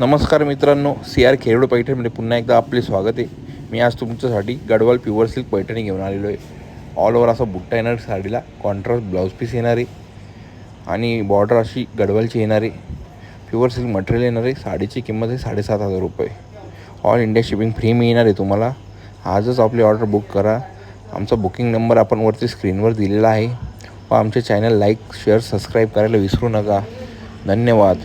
नमस्कार मित्रांनो C R खेळडू पैठणमध्ये पुन्हा एकदा आपले स्वागत आहे. मी आज तुमच्यासाठी गडवाल प्युअर सिल्क पैठणी घेऊन आलेलो आहे. ऑल ओव्हर असा बुट्टा येणार आहे साडीला कॉन्ट्रास्ट ब्लाऊज पीस येणार आहे. आणि बॉर्डर अशी गडवालची येणार आहे. प्युअर सिल्क मटेरियल येणार आहे साडीची किंमत आहे साडेसात हजार रुपये. ऑल इंडिया शिपिंग फ्री मिळणार आहे तुम्हाला. आजच आपली ऑर्डर बुक करा. आमचा बुकिंग नंबर आपण वरती स्क्रीनवर दिलेला आहे. व आमचे चॅनल लाईक शेअर सबस्क्राईब करायला विसरू नका. धन्यवाद.